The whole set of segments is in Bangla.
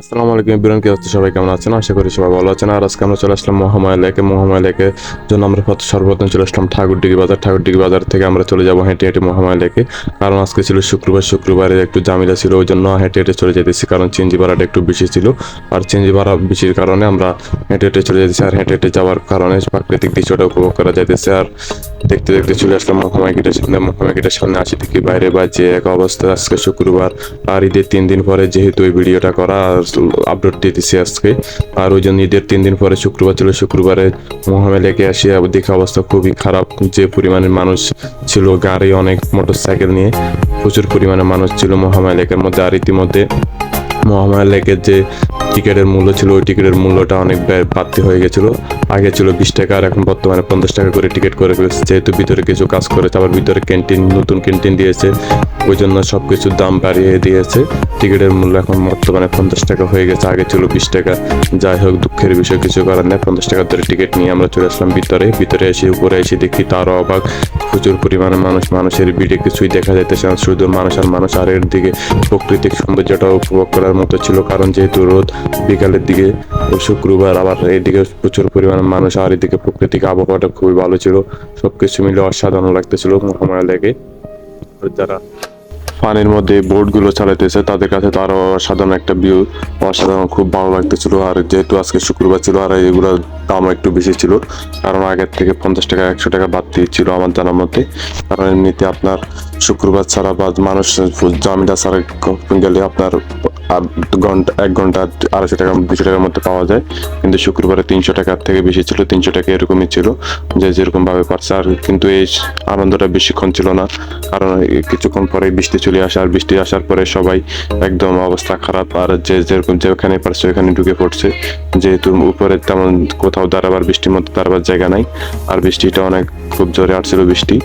আসসালামু আলাইকুম বিরান কি হচ্ছে সবাই কেমন আছেন? আশা করি সবাই ভালো আছেন। আর আজকে আমরা চলে আসলাম মহামায়া লেকে। মহামায়া লেকে জন্য আমরা প্রথম সর্বপ্রথম চলে আসলাম ঠাকুরডিগি বাজার। ঠাকুরডিগি বাজার থেকে আমরা চলে যাব হেঁটে হেঁটে মহামায়া লেকে। কারণ আজকে ছিল শুক্রবার। শুক্রবারে একটু জামিলা ছিল, ওই জন্য হেঁটে হেঁটে চলে যেতেছি। কারণ চেঞ্জি ভাড়াটা একটু বেশি ছিল। আর চেঞ্জি ভাড়া বেশির কারণে আমরা হেঁটে হেঁটে চলে যেতেছি। আর হেঁটে হেঁটে যাওয়ার কারণে প্রাকৃতিক দৃশ্যটা উপভোগ করা যাইতেছে। আর দেখতে দেখতে চলে আসলাম মহামায়া গেটের সামনে। মহামায়া গেটের সামনে আসি থেকে বাইরে বাজে এক অবস্থা। আজকে শুক্রবার। আর ঈদের তিন দিন পরে যেহেতু এই ভিডিওটা করা, আর আপলোড দিতেছি আজকে। আর ওই জন্য ঈদের তিন দিন পরে শুক্রবার ছিল। শুক্রবারে মহামে লেগে আসি দেখে অবস্থা খুবই খারাপ। যে পরিমাণের মানুষ ছিল গাড়ি, অনেক মোটর সাইকেল নিয়ে প্রচুর পরিমাণে মানুষ ছিল মহামায়া লেকের মধ্যে। আর ইতিমধ্যে মহামায়া লেকের যে টিকিটের মূল্য ছিল, ওই টিকিটের মূল্যটা অনেক বাড়তি হয়ে গেছিল। আগে ছিল বিশ টাকা, আর এখন বর্তমানে পঞ্চাশ টাকা করে টিকিট করে ফেলেছে। যেহেতু ভিতরে কিছু কাজ করেছে, আবার ভিতরে ক্যান্টিন, নতুন ক্যান্টিন দিয়েছে, ওই জন্য সব কিছুর দাম বাড়িয়ে দিয়েছে। টিকিটের মূল্য এখন বর্তমানে পঞ্চাশ টাকা হয়ে গেছে, আগে ছিল বিশ টাকা। যাই হোক, দুঃখের বিষয়, কিছু করার নেই। পঞ্চাশ টাকা ধরে টিকিট নিয়ে আমরা চলে আসলাম ভিতরে। ভিতরে এসে, উপরে এসে দেখি তারও অবাক। প্রচুর পরিমাণে মানুষ, মানুষের ভিড়ে কিছুই দেখা যাইতেছে না। শুধু মানুষ আর মানুষ, আর এর দিকে প্রাকৃতিক সৌন্দর্যটা উপভোগ করার মতো ছিল। কারণ যেহেতু রোদ বিকালের দিকে, শুক্রবার আবার এদিকে প্রচুর পরিমাণে মানুষ, আর এদিকে প্রাকৃতিক আবহাওয়াটা খুবই ভালো ছিল। সবকিছু মিলে অসাধারণ লাগতেছিল মহামায়া লেগে যারা পানির মধ্যে বোটগুলো চালাইতেছে, তাদের কাছে তো আরও অসাধারণ একটা ভিউ অসাধারণ, খুব ভালো লাগতেছিল। আর যেহেতু আজকে শুক্রবার ছিল, আর এগুলোর দাম একটু বেশি ছিল, কারণ আগের থেকে পঞ্চাশ টাকা, একশো টাকা বাড়তি ছিল আমার জানার মতে। কারণ এমনিতে আপনার শুক্রবার ছাড়া বা মানুষ জামিটা ছাড়া গেলে আপনার ঘণ্টা, এক ঘণ্টা, আড়াইশো টাকা, দুশো টাকার মধ্যে পাওয়া যায়। কিন্তু শুক্রবারে তিনশো টাকার থেকে বেশি ছিল, তিনশো টাকা এরকমই ছিল, যে যেরকম ভাবে পারছে। আর কিন্তু এই আনন্দটা বেশিক্ষণ ছিল না, কারণ কিছুক্ষণ পরে বৃষ্টি চলে আসে। আর বৃষ্টি আসার পরে সবাই একদম অবস্থা খারাপ। আর যে যেরকম যেখানে পারছে ওখানে ঢুকে পড়ছে। যেহেতু উপরে তেমন কোথাও দাঁড়াবার বৃষ্টির মধ্যে দাঁড়াবার জায়গা নাই। আর বৃষ্টিটা অনেক খুব জোরে আসছিল বৃষ্টি।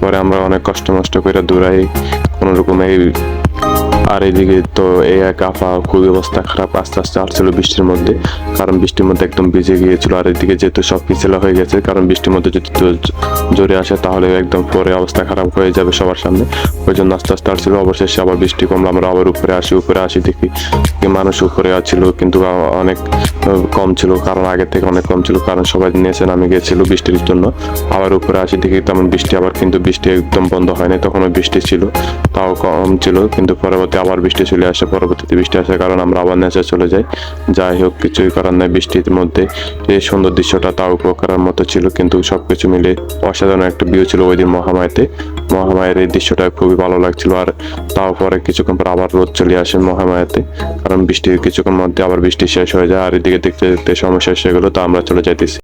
পরে আমরা অনেক কষ্ট মষ্ট করে দূরাই কোনো রকম এই আর এদিকে তো এই এক আফা খুবই অবস্থা খারাপ, আস্তে আস্তে আসছিল বৃষ্টির মধ্যে, কারণ বৃষ্টির মধ্যে একদম ভিজে গিয়েছিল। আর এদিকে যেহেতু সব পিছলা হয়ে গেছে, কারণ বৃষ্টির মধ্যে যদি জোরে আসে তাহলে একদম পরে অবস্থা খারাপ হয়ে যাবে সবার সামনে। ওই জন্য আস্তে আস্তে আসছিল, অবশেষে আবার বৃষ্টি কমলো, আমরা আবার উপরে আসি উপরে আসি দেখি মানুষ উপরে আছিল কিন্তু অনেক কম ছিল, কারণ আগে থেকে অনেক কম ছিল, কারণ সবাই নিচে নামে গিয়েছিল বৃষ্টির জন্য। আবার উপরে আসি দেখি তেমন বৃষ্টি, আবার কিন্তু বৃষ্টি একদম বন্ধ হয়নি, তখনও বৃষ্টি ছিল, তাও কম ছিল, কিন্তু পরবর্তী আবার বৃষ্টি চলে আসে, পরবর্তীতে বৃষ্টি আসার কারণে আমরা আবার নেচে চলে যাই। যাই হোক, কিছুই করার নাই বৃষ্টির মধ্যে। এই সুন্দর দৃশ্যটা তাও উপভোগ করার মতো ছিল, কিন্তু সব কিছু মিলে অসাধারণ একটা ভিউ ছিল ওই দিন মহামায়াতে। মহামায়ের এই দৃশ্যটা খুবই ভালো লাগছিল, আর তাও পরে কিছুক্ষণ পর আবার রোদ চলে আসে মহামায়াতে। কারণ বৃষ্টির কিছুক্ষণ মধ্যে আবার বৃষ্টি শেষ হয়ে যায়, আর এদিকে দেখতে দেখতে সময় শেষ হয়ে গেলো, তা আমরা চলে যাইতেছি।